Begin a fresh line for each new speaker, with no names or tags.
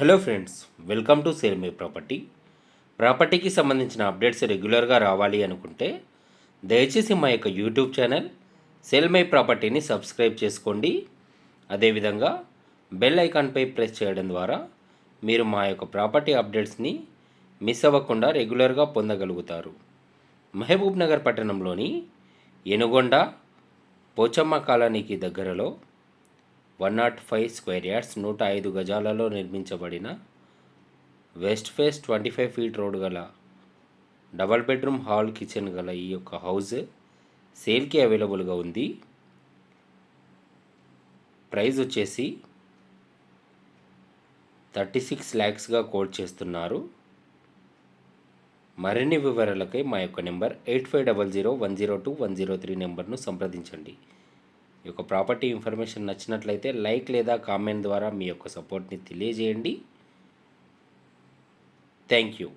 Hello friends welcome to sale my property. ప్రాపర్టీకి సంబంధించిన updates రెగ్యులర్గా రావాలి అనుకుంటే దయచేసి మా యొక్క యూట్యూబ్ ఛానల్ సేల్ మై ప్రాపర్టీని సబ్స్క్రైబ్ చేసుకోండి. అదేవిధంగా బెల్ ఐకాన్పై ప్రెస్ చేయడం ద్వారా మీరు మా యొక్క ప్రాపర్టీ అప్డేట్స్ని మిస్ అవ్వకుండా రెగ్యులర్గా పొందగలుగుతారు. మహబూబ్ నగర్ పట్టణంలోని ఎనుగొండ పోచమ్మ కాలనీకి దగ్గరలో one nought five square yards నూట ఐదు గజాలలో నిర్మించబడిన west face twenty five feet road గల డబల్ బెడ్రూమ్ హాల్ కిచెన్ గల ఈ యొక్క హౌస్ సేల్కి అవైలబుల్గా ఉంది. ప్రైస్ వచ్చేసి థర్టీ సిక్స్ ల్యాక్స్గా కోట్ చేస్తున్నారు. మరిన్ని వివరాలకై మా యొక్క number eight five double zero one zero two one zero three నెంబర్ను సంప్రదించండి. ఈ యొక్క ప్రాపర్టీ ఇన్ఫర్మేషన్ నచ్చినట్లయితే లైక్ లేదా కామెంట్ ద్వారా మీ యొక్క సపోర్ట్ని తెలియజేయండి. Thank you.